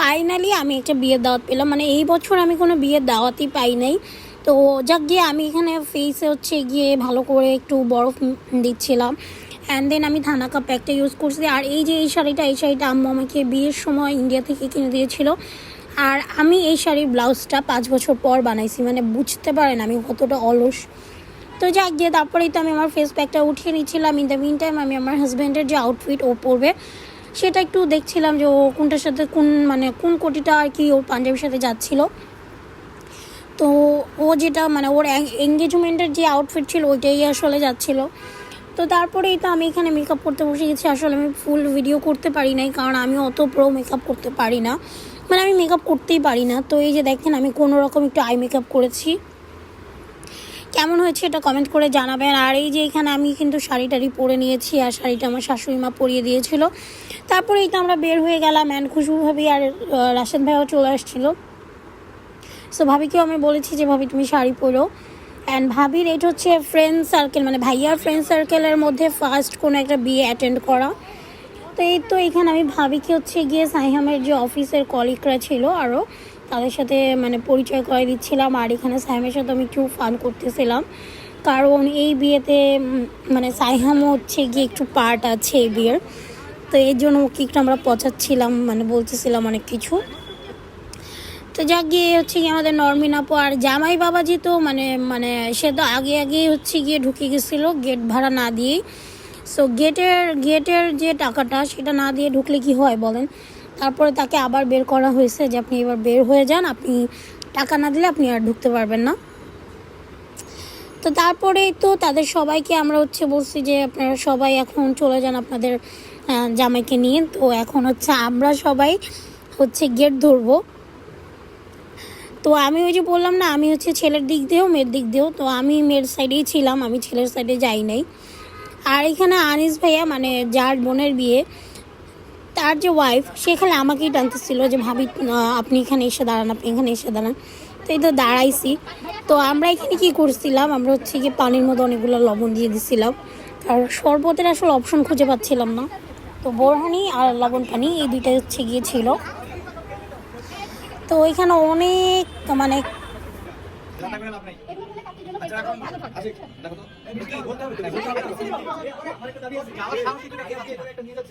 Finally আমি একটা বিয়ের দাওয়াত পেলাম। মানে এই বছর আমি কোনো বিয়ের দাওয়াতই পাই নাই। তো যাক, গিয়ে আমি এখানে ফেসে হচ্ছে গিয়ে ভালো করে একটু বরফ দিচ্ছিলাম। অ্যান্ড দেন আমি থানা কাপ প্যাকটা ইউজ করছি। আর এই যে এই শাড়িটা এই শাড়িটা আম্মু আমাকে বিয়ের সময় ইন্ডিয়া থেকে কিনে দিয়েছিল। আর আমি এই শাড়ির ব্লাউজটা পাঁচ বছর পর বানাইছি। মানে বুঝতে পারেন আমি কতটা অলস। তো যাক, গিয়ে তারপরেই তো আমি আমার ফেস প্যাকটা উঠিয়ে নিচ্ছিলাম। ইন দ্য মিন টাইম আমি আমার হাজব্যান্ডের যে আউটফিট ও পরবে। সেটা একটু দেখছিলাম যে ও কোনটার সাথে কোন মানে কোন কোটিটা আর কি ওর পাঞ্জাবির সাথে যাচ্ছিল। তো ও যেটা মানে ওর এঙ্গেজমেন্টের যে আউটফিট ছিল, ওইটাই আসলে যাচ্ছিল। তো তারপরেই তো আমি এখানে মেকআপ করতে বসে গেছি। আসলে আমি ফুল ভিডিও করতে পারি নাই, কারণ আমি অত প্রো মেকআপ করতে পারি না। মানে আমি মেকআপ করতেই পারি না। তো এই যে দেখেন, আমি কোনো রকম একটু আই মেকআপ করেছি। কেমন হয়েছে এটা কমেন্ট করে জানাবেন। আর এই যে এখানে আমি কিন্তু শাড়ি টাড়ি পরে নিয়েছি, আর শাড়িটা আমার শাশুড়ি মা পরিয়ে দিয়েছিল। তারপরেই তো আমরা বের হয়ে গেলাম অ্যান্ড খুশবু ভাবি আর রাশেদ ভাইও চলে আসছিল। সো ভাবিকেও আমি বলেছি যে, ভাবি, তুমি শাড়ি পরো। অ্যান্ড ভাবির এটা হচ্ছে ফ্রেন্ড সার্কেল মানে ভাইয়ার ফ্রেন্ড সার্কেলের মধ্যে ফার্স্ট কোনো একটা বিয়ে অ্যাটেন্ড করা। তো এই তো এখানে আমি ভাবিকে হচ্ছে গিয়ে সাইহামের যে অফিসের কলিগরা ছিল আরও তাদের সাথে মানে পরিচয় করে দিচ্ছিলাম আর এখানে সাইহামের সাথে আমি একটু ফান করতেছিলাম। কারণ এই বিয়েতে মানে সাইহামও হচ্ছে গিয়ে একটু পার্ট আছে এই বিয়ের। তো এর জন্য ওকে একটু আমরা পচাচ্ছিলাম মানে বলতেছিলাম অনেক কিছু। তো যাক গিয়ে হচ্ছে গিয়ে আমাদের নর্মিন আপু আর জামাই বাবাজি তো মানে মানে সে তো আগে আগে হচ্ছে গিয়ে ঢুকে গেছিল গেট ভাড়া না দিয়েই। সো গেটের গেটের যে টাকাটা সেটা না দিয়ে ঢুকলে কি হয় বলেন? তারপরে তাকে আবার বের করা হয়েছে যে আপনি এবার বের হয়ে যান, আপনি টাকা না দিলে আপনি আর ঢুকতে পারবেন না। তো তারপরেই তো তাদের সবাইকে আমরা হচ্ছে বলছি যে আপনারা সবাই এখন চলে যান আপনাদের জামাইকে নিয়ে। তো এখন হচ্ছে আমরা সবাই হচ্ছে গেট ধরবো। তো আমি ওই যে বললাম না, আমি হচ্ছে ছেলের দিক দিয়েও মেয়ের দিক দিয়েও, তো আমি মেয়ের সাইডেই ছিলাম, আমি ছেলের সাইডে যাই নাই। আর এখানে আনিস ভাইয়া মানে যার বোনের বিয়ে তার যে ওয়াইফ সেখানে আমাকেই টানতেছিল যে, ভাবি আপনি এখানে এসে দাঁড়ান, আপনি এখানে এসে দাঁড়ান। তো এই তো দাঁড়াইছি। তো আমরা এখানে কী করছিলাম? আমরা হচ্ছে গিয়ে পানির মধ্যে অনেকগুলো লবণ দিয়ে দিছিলাম। আর শরবতের আসলে অপশন খুঁজে পাচ্ছিলাম না। তো বোরহানি আর লবণ পানি এই দুইটাই হচ্ছে গিয়েছিল তো এখানে অনেক মানে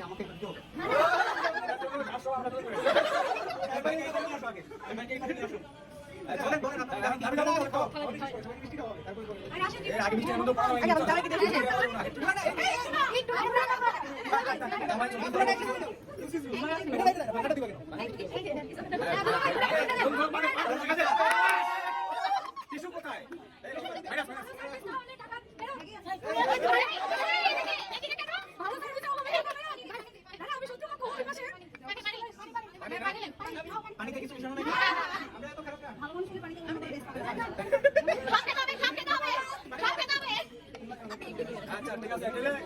আমাকে কোথায় আচ্ছা ঠিক আছে দিলে কি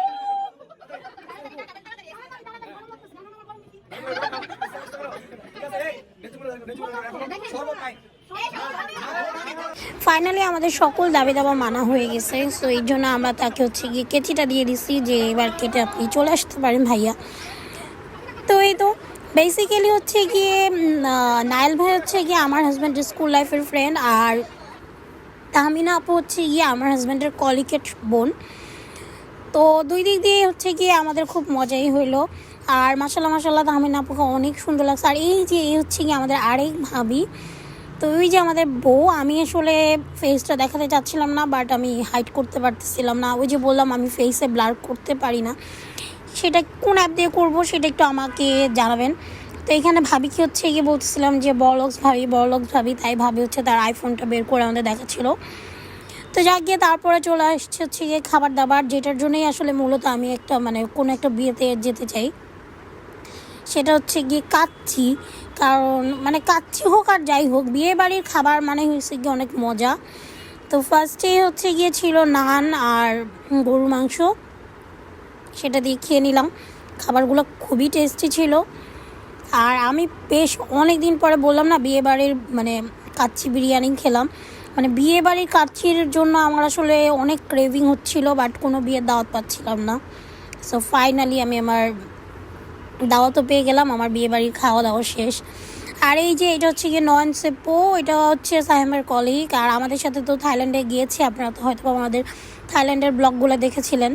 ফাইনালি আমাদের সকল দাবি দাবা মানা হয়ে গেছে। সো এই জন্য আমরা তাকে হচ্ছে গিয়ে কেচিটা দিয়ে দিছি যে এবার কেটে আপনি চলে আসতে পারেন ভাইয়া। তো এই তো বেসিক্যালি হচ্ছে গিয়ে নাইল ভাই হচ্ছে গিয়ে আমার হাজব্যান্ডের স্কুল লাইফের ফ্রেন্ড আর তাহমিনা আপু হচ্ছে গিয়ে আমার হাজব্যান্ডের কলিকেট বোন। তো দুই দিক দিয়ে হচ্ছে গিয়ে আমাদের খুব মজাই হইল। আর মাসাল্লাহ মাসাল্লাহ তাহমিনা আপুকে অনেক সুন্দর লাগছে। আর এই যে, এই হচ্ছে গিয়ে আমাদের আরেক ভাবি, তো ওই যে আমাদের বউ, আমি আসলে ফেসটা দেখাতে চাচ্ছিলাম না বাট আমি হাইড করতে পারতেছিলাম না। ওই যে বললাম, আমি ফেসে ব্লার করতে পারি না। সেটা কোন অ্যাপ দিয়ে করব, সেটা একটু আমাকে জানাবেন। তো এখানে ভাবি কি হচ্ছে গিয়ে বলতেছিলাম যে বলক্স ভাবি বলক্স ভাবি, তাই ভাবি হচ্ছে তার আইফোনটা বের করে আমাদের দেখাচ্ছিল। তো যাক গিয়ে, তারপরে চলে আসছে হচ্ছে গিয়ে খাবার দাবার, যেটার জন্যই আসলে মূলত আমি একটা মানে কোনো একটা বিয়েতে যেতে চাই। সেটা হচ্ছে গিয়ে কাচ্ছি কারণ মানে কাচ্ছি হোক আর যাই হোক বিয়ে বাড়ির খাবার মানে হচ্ছে গিয়ে অনেক মজা। তো ফার্স্টেই হচ্ছে গিয়ে ছিল নান আর গরুর মাংস। সেটা দিয়ে খেয়ে নিলাম। খাবারগুলো খুবই টেস্টি ছিল। আর আমি বেশ অনেক দিন পরে বললাম না বিয়ে বাড়ির মানে কাচ্চি বিরিয়ানি খেলাম। মানে বিয়ে বাড়ির কাচ্চির জন্য আমার আসলে অনেক ক্রেভিং হচ্ছিল বাট কোনো বিয়ের দাওয়াত পাচ্ছিলাম না। সো ফাইনালি আমি আমার দাওয়াতও পেয়ে গেলাম, আমার বিয়ে বাড়ির খাওয়া দাওয়া শেষ। আর এই যে এটা হচ্ছে গিয়ে নয়ন সেপো এটা হচ্ছে সাহেমের কলিগ আর আমাদের সাথে তো থাইল্যান্ডে গিয়েছে, আপনারা তো হয়তো আমাদের থাইল্যান্ডের ব্লগগুলো দেখেছিলেন।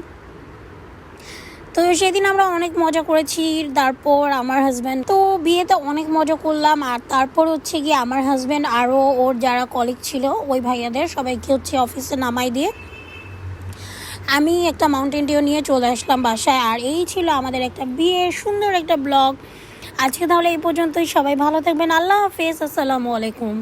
তো সেদিন আমরা অনেক মজা করেছি, তারপর আমার হাজব্যান্ড তো বিয়েতে অনেক মজা করলাম, আর তারপর হচ্ছে গিয়ে আমার হাজব্যান্ড আরও ওর যারা কলিগ ছিল, ওই ভাইয়াদের সবাইকে হচ্ছে অফিসে নামাই দিয়ে আমি একটা মাউন্টেন ডিও নিয়ে চলে আসলাম বাসায়, আর এই ছিল আমাদের একটা বিয়ের সুন্দর একটা ব্লগ আজকে তাহলে এই পর্যন্তই, সবাই ভালো থাকবেন, আল্লাহ হাফেজ, আসসালামু আলাইকুম।